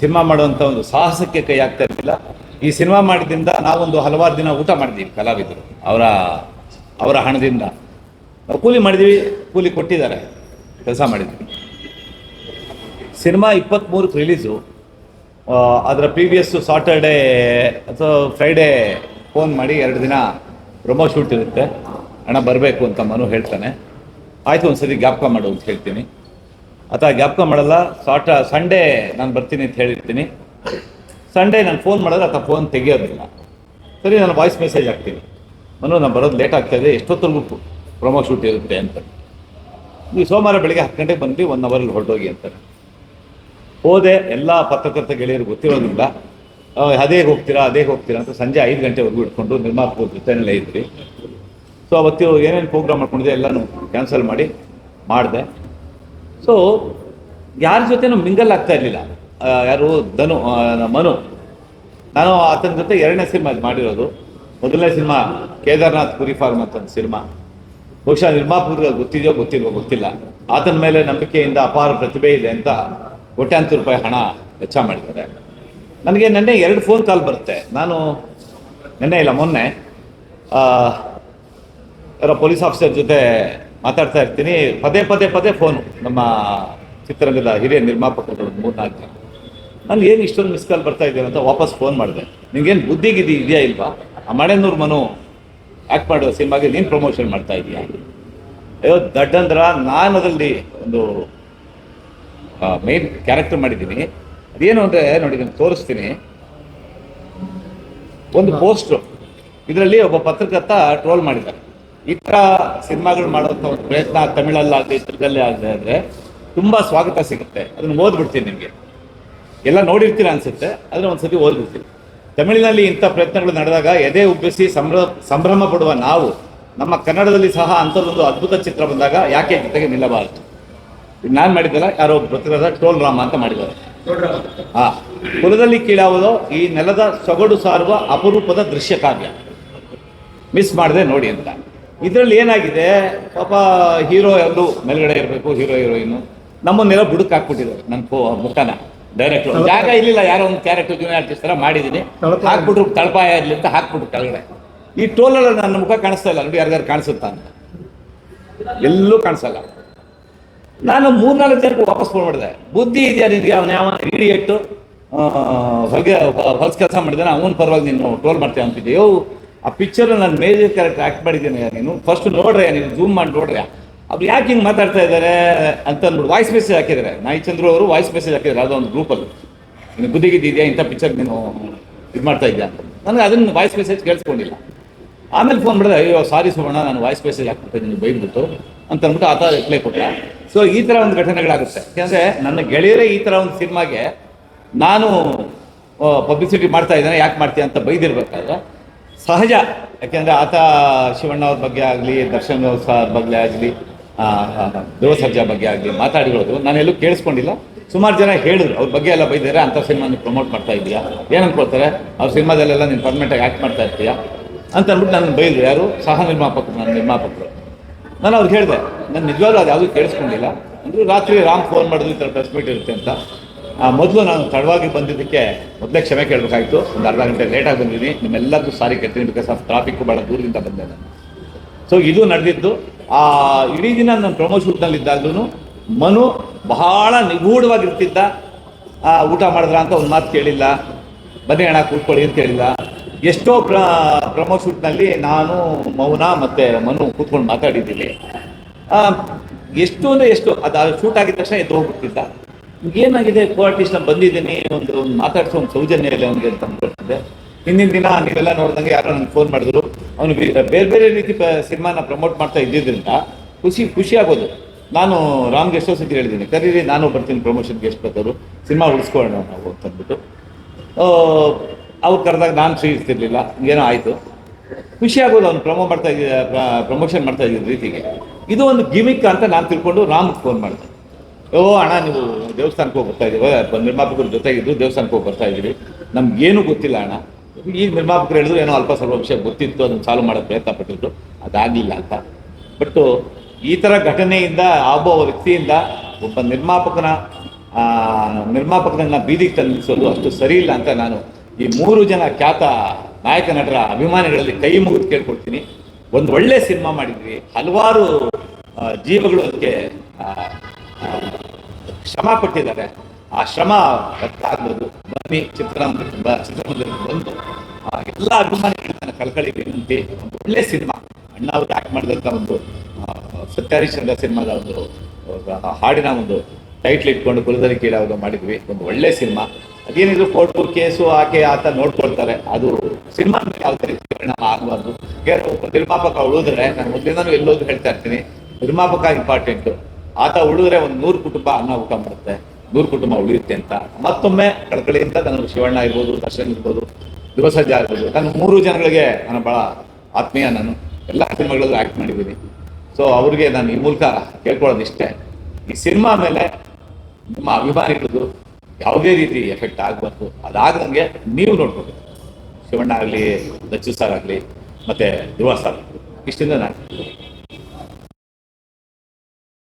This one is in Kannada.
ಸಿನಿಮಾ ಮಾಡುವಂಥ ಒಂದು ಸಾಹಸಕ್ಕೆ ಕೈ ಆಗ್ತಾ ಇರಲಿಲ್ಲ. ಈ ಸಿನಿಮಾ ಮಾಡಿದ್ರಿಂದ ನಾವೊಂದು ಹಲವಾರು ದಿನ ಊಟ ಮಾಡಿದ್ದೀವಿ ಕಲಾವಿದರು. ಅವರ ಅವರ ಹಣದಿಂದ. ಕೂಲಿ ಮಾಡಿದ್ವಿ, ಕೂಲಿ ಕೊಟ್ಟಿದ್ದಾರೆ, ಕೆಲಸ ಮಾಡಿದ್ವಿ. ಸಿನಿಮಾ ಇಪ್ಪತ್ತ್ಮೂರಕ್ಕೆ ರಿಲೀಸು ಅದರ ಪ್ರೀವಿಯಸ್ಸು ಸಾಟರ್ಡೇ ಅಥವಾ ಫ್ರೈಡೇ ಫೋನ್ ಮಾಡಿ ಎರಡು ದಿನ ಪ್ರೊಮೋ ಶೂಟ್ ಇರುತ್ತೆ. ಹಣ ಬರಬೇಕು ಅಂತ ಮನು ಹೇಳ್ತಾನೆ. ಆಯಿತು ಒಂದು ಸರಿ ಜ್ಞಾಪಕ ಮಾಡು ಅಂತ ಹೇಳ್ತೀನಿ. ಅಥವಾ ಜ್ಞಾಪಕ ಮಾಡಲ್ಲ. ಸಾಟ, ಸಂಡೇ ನಾನು ಬರ್ತೀನಿ ಅಂತ ಹೇಳಿರ್ತೀನಿ. ಸಂಡೇ ನಾನು ಫೋನ್ ಮಾಡಿದ್ರೆ ಅಥವಾ ಫೋನ್ ತೆಗಿಯೋದಿಲ್ಲ. ಸರಿ, ನಾನು ವಾಯ್ಸ್ ಮೆಸೇಜ್ ಹಾಕ್ತೀನಿ. ಮನು, ನಾನು ಬರೋದು ಲೇಟ್ ಆಗ್ತಾಯಿದೆ ಎಷ್ಟೊತ್ತರೆಗೂ ಪ್ರೊಮೋ ಶೂಟ್ ಇರುತ್ತೆ ಅಂತ. ನೀವು ಸೋಮವಾರ ಬೆಳಗ್ಗೆ ಹತ್ತು ಗಂಟೆಗೆ ಬಂದು ಒನ್ ಅವರಲ್ಲಿ ಹೊರಟೋಗಿ ಅಂತಾರೆ ಹೋದೆ, ಎಲ್ಲ ಪತ್ರಕರ್ತ ಗೆಳೆಯರು ಗೊತ್ತಿರೋದಿಲ್ಲ. ಅದೇ ಹೋಗ್ತೀರಾ ಅದೇ ಹೋಗ್ತೀರಾ ಅಂತ ಸಂಜೆ ಐದು ಗಂಟೆವರೆಗೂ ಇಟ್ಕೊಂಡು ನಿರ್ಮಾಪಕ ಜೊತೆನಲ್ಲೇ ಇದ್ವಿ. ಸೊ ಅವತ್ತು ಏನೇನು ಪ್ರೋಗ್ರಾಮ್ ಮಾಡ್ಕೊಂಡಿದ್ದೆ ಎಲ್ಲನೂ ಕ್ಯಾನ್ಸಲ್ ಮಾಡಿ ಮಾಡಿದೆ. ಸೊ ಯಾರ ಜೊತೆನೂ ಮಿಂಗಲ್ ಆಗ್ತಾ ಇರಲಿಲ್ಲ. ಯಾರು? ಧನು ಮನು. ನಾನು ಆತನ ಜೊತೆ ಎರಡನೇ ಸಿನಿಮಾ ಮಾಡಿರೋದು. ಮೊದಲನೇ ಸಿನಿಮಾ ಕೇದಾರ್ನಾಥ್ ಪುರಿ ಫಾರ್ಮ್ ಅಂತ ಒಂದು ಸಿನಿಮಾ ಬಹುಶಃ ನಿರ್ಮಾಪಕರಿಗೆ ಗೊತ್ತಿದೆಯೋ ಗೊತ್ತಿಲ್ವೋ ಗೊತ್ತಿಲ್ಲ. ಆತನ ಮೇಲೆ ನಂಬಿಕೆಯಿಂದ ಅಪಾರ ಪ್ರತಿಭೆ ಇದೆ ಅಂತ ಕೋಟ್ಯಾಂತರ ರೂಪಾಯಿ ಹಣ ವೆಚ್ಚ ಮಾಡಿದ್ದಾರೆ. ನನಗೆ ನೆನ್ನೆ ಎರಡು ಫೋನ್ ಕಾಲ್ ಬರುತ್ತೆ. ನಾನು ನೆನ್ನೆ ಇಲ್ಲ, ಮೊನ್ನೆ ಯಾರೋ ಪೊಲೀಸ್ ಆಫೀಸರ್ ಜೊತೆ ಮಾತಾಡ್ತಾ ಇರ್ತೀನಿ. ಪದೇ ಪದೇ ಪದೇ ಫೋನು ನಮ್ಮ ಚಿತ್ರರಂಗದ ಹಿರಿಯ ನಿರ್ಮಾಪಕರು ಮೂರ್ನಾಲ್ಕು ಜನ ನಾನು ಏನು ಇಷ್ಟೊಂದು ಮಿಸ್ ಕಾಲ್ ಬರ್ತಾ ಇದ್ದೀನಿ ಅಂತ ವಾಪಸ್ ಫೋನ್ ಮಾಡಿದೆ. ನಿಂಗೇನು ಏನು ಗಿದ್ದಿ ಇದೆಯಾ ಇಲ್ವಾ? ಆ ಮಳೆನೂರು ಮನು ಆ್ಯಕ್ಟ್ ಮಾಡೋ ಸಿನಿಮಾಗೆ ನೀನು ಪ್ರಮೋಷನ್ ಮಾಡ್ತಾ ಇದೀಯಾ? ಅಯ್ಯೋ, ದಡ್ಡಂದ್ರ ನಾನು ಅದರಲ್ಲಿ ಒಂದು ಮೇನ್ ಕ್ಯಾರೆಕ್ಟರ್ ಮಾಡಿದ್ದೀನಿ. ಅದೇನು ಅಂದರೆ, ನೋಡಿ ನಾನು ತೋರಿಸ್ತೀನಿ. ಒಂದು ಪೋಸ್ಟ್ರು ಇದರಲ್ಲಿ ಒಬ್ಬ ಪತ್ರಕರ್ತ ಟ್ರೋಲ್ ಮಾಡಿದ್ದಾರೆ. ಈ ಥರ ಸಿನಿಮಾಗಳು ಒಂದು ಪ್ರಯತ್ನ ತಮಿಳಲ್ಲಾಗಲಿ ತೆಲುಗಲ್ಲೇ ಆಗದೆ ಅಂದರೆ ತುಂಬ ಸ್ವಾಗತ ಸಿಗುತ್ತೆ. ಅದನ್ನು ಓದ್ಬಿಡ್ತೀನಿ ನಿಮಗೆ. ಎಲ್ಲ ನೋಡಿರ್ತೀರ ಅನ್ಸುತ್ತೆ ಒಂದು ಸತಿ ಓದ್ಬಿಡ್ತೀನಿ. ತಮಿಳಿನಲ್ಲಿ ಇಂಥ ಪ್ರಯತ್ನಗಳು ನಡೆದಾಗ ಎದೆ ಉಬ್ಬಿಸಿ ಸಂಭ್ರ, ಸಂಭ್ರಮ ಪಡುವ ನಾವು, ನಮ್ಮ ಕನ್ನಡದಲ್ಲಿ ಸಹ ಅಂಥದ್ದೊಂದು ಅದ್ಭುತ ಚಿತ್ರ ಬಂದಾಗ ಯಾಕೆ ಜೊತೆಗೆ ನಿಲ್ಲಬಾರದು? ನಾನು ಮಾಡಿದ್ದಲ್ಲ, ಯಾರೋ ಪತ್ರಕರ್ತ ಟೋಲ್ ರಾಮ ಅಂತ ಮಾಡಿದ್ದಾರೆ. ಹಾ. ಕುಲದಲ್ಲಿ ಕೀಳಾವುದೋ ಈ ನೆಲದ ಸೊಗಡು ಸಾರುವ ಅಪರೂಪದ ದೃಶ್ಯ ಕಾವ್ಯ. ಮಿಸ್ ಮಾಡಿದೆ ನೋಡಿ ಅಂತ. ಇದರಲ್ಲಿ ಏನಾಗಿದೆ? ಪಾಪ ಹೀರೋ ಎಲ್ಲೂ ಮೇಲ್ಗಡೆ ಇರಬೇಕು ಹೀರೋ ಹೀರೋಯಿನ್ ನಮ್ಮನ್ನೆಲ್ಲ ಬುಡಕ್ ಹಾಕ್ಬಿಟ್ಟಿದ್ದಾರೆ ನನ್ನ ಮುಖನ ಡೈರೆಕ್ಟ್ ಜಾಗ ಇಲ್ಲಿಲ್ಲ ಯಾರೋ ಒಂದು ಕ್ಯಾರೆಕ್ಟರ್ ಜೂನಿಯರ್ ಆರ್ಟಿಸ್ಟ್ ಥರ ಮಾಡಿದ್ದೀನಿ ಹಾಕ್ಬಿಟ್ರು ತಳಪಾಯ ಇರಲಿ ಅಂತ ಹಾಕ್ಬಿಟ್ರು ಕೆಳಗಡೆ. ಈ ಟೋಲಲ್ಲಿ ನನ್ನ ಮುಖ ಕಾಣಿಸ್ತಾ ಇಲ್ಲ. ನೋಡಿ ಯಾರಿಗಾರು ಕಾಣಿಸುತ್ತಾ ಅಂತ. ಎಲ್ಲೂ ಕಾಣಿಸಲ್ಲ. ನಾನು ಮೂರ್ನಾಲ್ಕು ಜನಕ್ಕೆ ವಾಪಸ್ ಫೋನ್ ಮಾಡಿದೆ. ಬುದ್ಧಿ ಇದೆಯಾ ನಿನಗೆ? ಅವನ ಯಾವ ಇಡಿಯಟ್ಟು ಹೊಲ್ಗೆ ಹೊಲ್ಸ್ ಕೆಲಸ ಮಾಡಿದ್ದಾನೆ ಅವನ ಪರವಾಗಿ ನೀನು ಟೋಲ್ ಮಾಡ್ತೀಯ ಅಂತಿದ್ದೆ. ಆ ಪಿಕ್ಚರ್ ನಾನು ಮೇಜರ್ ಕ್ಯಾರೆಕ್ಟರ್ ಆ್ಯಕ್ಟ್ ಮಾಡಿದ್ದೀನಿ ನೀನು. ಫಸ್ಟ್ ನೋಡ್ರೆ ನೀನು ಜೂಮ್ ಮಾಡಿ ನೋಡ್ರೆ ಅವ್ರು ಯಾಕೆ ಹಿಂಗೆ ಮಾತಾಡ್ತಾ ಇದ್ದಾರೆ ಅಂತ ಅಂದ್ಬಿಟ್ಟು ವಾಯ್ಸ್ ಮೆಸೇಜ್ ಹಾಕಿದ್ದಾರೆ. ನಾಯಿ ಚಂದ್ರು ಅವರು ವಾಯ್ಸ್ ಮೆಸೇಜ್ ಹಾಕಿದ್ದಾರೆ ಯಾವುದೋ ಒಂದು ಗ್ರೂಪಲ್ಲಿ ನೀನು ಬುದ್ಧಿಗಿದ್ದಿದೆಯಾ ಇಂಥ ಪಿಕ್ಚರ್ ನೀನು ಇದು ಮಾಡ್ತಾ ಅಂತ ನನಗೆ ಅದನ್ನು ವಾಯ್ಸ್ ಮೆಸೇಜ್ ಕೇಳಿಸ್ಕೊಂಡಿಲ್ಲ. ಆಮೇಲೆ ಫೋನ್ ಮಾಡಿದ್ರೆ ಅಯ್ಯೋ ಸಾರಿ ಸುವರ್ಣ ನಾನು ವಾಯ್ಸ್ ಮೆಸೇಜ್ ನೀನು ಬೈದ್ಬಿಟ್ಟು ಅಂತ ಅಂದ್ಬಿಟ್ಟು ಆತ ರಿಪ್ಲೈ ಕೊಟ್ಟೆ ಸೊ ಈ ಥರ ಒಂದು ಘಟನೆಗಳಾಗುತ್ತೆ. ಯಾಕಂದರೆ ನನ್ನ ಗೆಳೆಯರೇ ಈ ಥರ ಒಂದು ಸಿನಿಮಾಗೆ ನಾನು ಪಬ್ಲಿಸಿಟಿ ಮಾಡ್ತಾ ಇದ್ದಾನೆ, ಯಾಕೆ ಮಾಡ್ತೀಯ ಅಂತ ಬೈದಿರ್ಬೇಕಾದ್ರೆ ಸಹಜ. ಯಾಕೆಂದರೆ ಆತ ಶಿವಣ್ಣ ಅವ್ರ ಬಗ್ಗೆ ಆಗಲಿ, ದರ್ಶನ್ ಅವ್ರ ಬಗ್ಗೆ ಆಗಲಿ ಧ್ರುವ ಸರ್ಜಾ ಬಗ್ಗೆ ಆಗಲಿ ಮಾತಾಡಿರೋದು. ನಾನೆಲ್ಲೂ ಕೇಳಿಸ್ಕೊಂಡಿಲ್ಲ. ಸುಮಾರು ಜನ ಹೇಳಿದ್ರು. ಅವ್ರ ಬಗ್ಗೆ ಎಲ್ಲ ಬೈದಿದ್ದಾರೆ. ಅಂಥ ಸಿನಿಮಾ ಪ್ರಮೋಟ್ ಮಾಡ್ತಾ ಇದೆಯಾ ಏನು ಅನ್ಕೊಳ್ತಾರೆ? ಅವ್ರ ಸಿನಿಮಾದಲ್ಲೆಲ್ಲ ನೀನು ಪರ್ಮನೆಂಟಾಗಿ ಆ್ಯಕ್ಟ್ ಮಾಡ್ತಾ ಇರ್ತೀಯಾ? ಅಂತ ಅಂದ್ಬಿಟ್ಟು ನನ್ನ ಬೈದ್ರು. ಯಾರು? ಸಹ ನಿರ್ಮಾಪಕರು, ನನ್ನ ನಿರ್ಮಾಪಕರು. ನಾನು ಅವ್ರಿಗೆ ಹೇಳಿದೆ. ನಾನು ನಿಜವಾಗ್ಲೂ ಅದು ಯಾವುದೂ ಕೇಳಿಸ್ಕೊಂಡಿಲ್ಲ. ಅಂದರೆ ರಾತ್ರಿ ರಾಮ್ ಫೋನ್ ಮಾಡಿದ್ರು ಈ ಥರ ಪ್ರೆಸ್ ಮೀಟ್ ಇರುತ್ತೆ ಅಂತ. ಮೊದಲು ನಾನು ತಡವಾಗಿ ಬಂದಿದ್ದಕ್ಕೆ ಮೊದಲೇ ಕ್ಷಮೆ ಕೇಳಬೇಕಾಯ್ತು. ಒಂದು ಅರ್ಧ ಗಂಟೆ ಲೇಟಾಗಿ ಬಂದಿದ್ದೀನಿ ನಿಮ್ಮೆಲ್ಲರಿಗೂ ಸಾರಿ ಕೇಳ್ತೀನಿ ಬಿಕಾಸ್ ಆಫ್ ಟ್ರಾಫಿಕ್ ಭಾಳ ದೂರದಿಂದ ಬಂದೆ ನಾನು. ಸೊ ಇದು ನಡೆದಿದ್ದು. ಆ ಇಡೀ ದಿನ ನಾನು ಪ್ರೊಮೋ ಶೂಟ್ನಲ್ಲಿದ್ದಾಗಲೂ ಮನು ಬಹಳ ನಿಗೂಢವಾಗಿರ್ತಿದ್ದ ಆ, ಊಟ ಮಾಡಿದ್ರ ಅಂತ ಒಂದು ಮಾತು ಕೇಳಿಲ್ಲ. ಬನ್ನಿ ಅಣ್ಣ ಕೂತ್ಕೊಳ್ಳಿ ಅಂತ ಕೇಳಿಲ್ಲ. ಎಷ್ಟೋ ಪ್ರ ಪ್ರಮೋ ಶೂಟ್ನಲ್ಲಿ ನಾನು ಮೌನ ಮತ್ತು ಮನು ಕೂತ್ಕೊಂಡು ಮಾತಾಡಿದ್ದೀನಿ ಆ, ಎಷ್ಟು ಅಂದರೆ ಎಷ್ಟು ಅದು ಶೂಟ್ ಆಗಿದ ತಕ್ಷಣ ಎದ್ದು ಹೋಗ್ಬಿಡ್ತಿದ್ದ. ಏನಾಗಿದೆ? ಕೋಆರ್ಟಿಸ್ಟ್ ನಾನು ಬಂದಿದ್ದೀನಿ. ಒಂದು ಒಂದು ಮಾತಾಡ್ಸೋ ಒಂದು ಸೌಜನ್ಯ ಇಲ್ಲ ಅವನಿಗೆ ಅಂತ ಹಿಂದಿನ ದಿನ ನೀವೆಲ್ಲ ನೋಡಿದಂಗೆ ಯಾರೋ ನನಗೆ ಫೋನ್ ಮಾಡಿದ್ರು. ಅವನು ಬೇರೆ ಬೇರೆ ರೀತಿ ಸಿನಿಮಾನ ಪ್ರಮೋಟ್ ಮಾಡ್ತಾ ಇದ್ದಿದ್ದರಿಂದ ಖುಷಿ ಖುಷಿ ಆಗೋದು. ನಾನು ರಾಮ್ ಗೆಸ್ಟ್ ಹೌಸ್ ಅಂತ ಹೇಳಿದ್ದೀನಿ. ಕರೀರಿ, ನಾನು ಬರ್ತೀನಿ ಪ್ರಮೋಷನ್ ಗೆಸ್ಟ್ ಬರ್ತವರು ಸಿನಿಮಾ ಉಳಿಸ್ಕೊಳ್ಳೋಣ ನಾವು ಅಂತ ಅಂದ್ಬಿಟ್ಟು. ಅವ್ರು ಕರೆದಾಗ ನಾನು ಫ್ರೀ ಇರ್ತಿರ್ಲಿಲ್ಲ. ಏನೋ ಆಯಿತು. ಖುಷಿ ಆಗೋದು ಅವ್ನು ಪ್ರಮೋ ಮಾಡ್ತಾ ಇದ್ದ ಪ್ರಮೋಷನ್ ಮಾಡ್ತಾ ಇದ್ದ ರೀತಿಗೆ. ಇದು ಒಂದು ಗಿಮಿಕ್ ಅಂತ ನಾನು ತಿಳ್ಕೊಂಡು ರಾಮ್ಗೆ ಫೋನ್ ಮಾಡಿದೆ. ಓ ಅಣ್ಣ ನೀವು ದೇವಸ್ಥಾನಕ್ಕೆ ಹೋಗಿ ಬರ್ತಾ ಇದ್ದೀವಿ ನಿರ್ಮಾಪಕರ ಜೊತೆಗಿದ್ದು ದೇವಸ್ಥಾನಕ್ಕೆ ಹೋಗಿ ಬರ್ತಾ ಇದ್ದೀವಿ. ನಮ್ಗೇನು ಗೊತ್ತಿಲ್ಲ ಅಣ್ಣ. ಈ ನಿರ್ಮಾಪಕರು ಹೇಳಿದ್ರು ಏನೋ ಅಲ್ಪ ಸ್ವಲ್ಪ ವಿಷಯ ಗೊತ್ತಿತ್ತು ಅದನ್ನು ಸಾಲ್ವ್ ಮಾಡೋಕ್ಕೆ ಪ್ರಯತ್ನ ಪಟ್ಟಿದ್ರು. ಅದಾಗಲಿಲ್ಲ ಅಂತ. ಬಟ್ಟು ಈ ಥರ ಘಟನೆಯಿಂದ ಒಬ್ಬ ವ್ಯಕ್ತಿಯಿಂದ ಒಬ್ಬ ನಿರ್ಮಾಪಕನ ಆ, ನಿರ್ಮಾಪಕರನ್ನ ಬೀದಿಗೆ ತಂದಿಸೋದು ಅಷ್ಟು ಸರಿ ಇಲ್ಲ ಅಂತ ನಾನು ಈ ಮೂರು ಜನ ಖ್ಯಾತ ನಾಯಕ ನಟರ ಅಭಿಮಾನಿಗಳಲ್ಲಿ ಕೈ ಮುಗಿದು ಕೇಳ್ಕೊಡ್ತೀನಿ. ಒಂದು ಒಳ್ಳೆ ಸಿನಿಮಾ ಮಾಡಿದ್ವಿ. ಹಲವಾರು ಜೀವಗಳು ಅದಕ್ಕೆ ಶ್ರಮ ಕೊಟ್ಟಿದ್ದಾರೆ. ಆ ಶ್ರಮ ವ್ಯಕ್ತ ಆಗ್ಬೋದು ಬನ್ನಿ ಚಿತ್ರರಂಗ ಚಿತ್ರಮಂದಿರಕ್ಕೆ ಬಂದು ಆ, ಎಲ್ಲ ಅಭಿಮಾನಿಗಳು ನನ್ನ ಕಳ್ಕಳಿ ವಿನಂತಿ ಒಂದು ಒಳ್ಳೆ ಸಿನಿಮಾ ಅಣ್ಣ ಅವರು ಆ್ಯಕ್ಟ್ ಮಾಡಿದಂಥ ಒಂದು ಸತ್ಯಹರಿಶ್ಚಂದ್ರ ಸತ್ಯ ಹರಿಶ್ಚಂದ್ರ ಸಿನಿಮಾದ ಒಂದು ಹಾಡಿನ ಒಂದು ಟೈಟ್ಲ್ ಇಟ್ಕೊಂಡು ಕುಲದಲ್ಲಿ ಕೀಳಾಗ ಮಾಡಿದ್ವಿ. ಒಂದು ಒಳ್ಳೆ ಸಿನಿಮಾ. ಅದೇನಿದ್ರು ಕೋರ್ಟು ಕೇಸು ಆಕೆ ಆತ ನೋಡ್ಕೊಳ್ತಾರೆ. ಅದು ಸಿನಿಮಾ ಮೇಲೆ ಯಾವುದೇ ರೀತಿ ಪರಿಣಾಮ ಆಗಬಾರ್ದು. ನಿರ್ಮಾಪಕ ಉಳಿದ್ರೆ ನಾನು ಮೊದಲಿಂದನೂ ಎಲ್ಲೋದು ಹೇಳ್ತಾ ಇರ್ತೀನಿ. ನಿರ್ಮಾಪಕ ಇಂಪಾರ್ಟೆಂಟು ಆತ ಉಳಿದ್ರೆ ಒಂದು ನೂರು ಕುಟುಂಬ ಅನ್ನ ಊಟ ಮಾಡುತ್ತೆ. ನೂರು ಕುಟುಂಬ ಉಳಿಯುತ್ತೆ ಅಂತ. ಮತ್ತೊಮ್ಮೆ ಕಳಕಳಿಯಿಂದ ತನ್ನ ಶಿವಣ್ಣ ಇರ್ಬೋದು, ದರ್ಶನ್ ಇರ್ಬೋದು ಧ್ರುವಸಜ್ಜ ಇರ್ಬೋದು ನಾನು ಮೂರು ಜನಗಳಿಗೆ ನಾನು ಭಾಳ ಆತ್ಮೀಯ ನಾನು ಎಲ್ಲ ಸಿನಿಮಾಗಳಲ್ಲೂ ಆ್ಯಕ್ಟ್ ಮಾಡಿದ್ದೀನಿ. ಸೊ ಅವ್ರಿಗೆ ನಾನು ಈ ಮೂಲಕ ಕೇಳ್ಕೊಳ್ಳೋದು ಇಷ್ಟೇ ಈ ಸಿನಿಮಾ ಮೇಲೆ ನಿಮ್ಮ ಅಭಿಮಾನಿಗಳದ್ದು ಯಾವುದೇ ರೀತಿ ಎಫೆಕ್ಟ್ ಆಗಬಾರ್ದು. ಅದಾಗದಂಗೆ ನೀವು ನೋಡ್ಬೋದು ಶಿವಣ್ಣ ಆಗಲಿ ದಚ್ಚು ಸರ್ ಆಗಲಿ, ಮತ್ತು ಧ್ರುವ ಸರ್ ಇಷ್ಟಿಂದ ನಾನು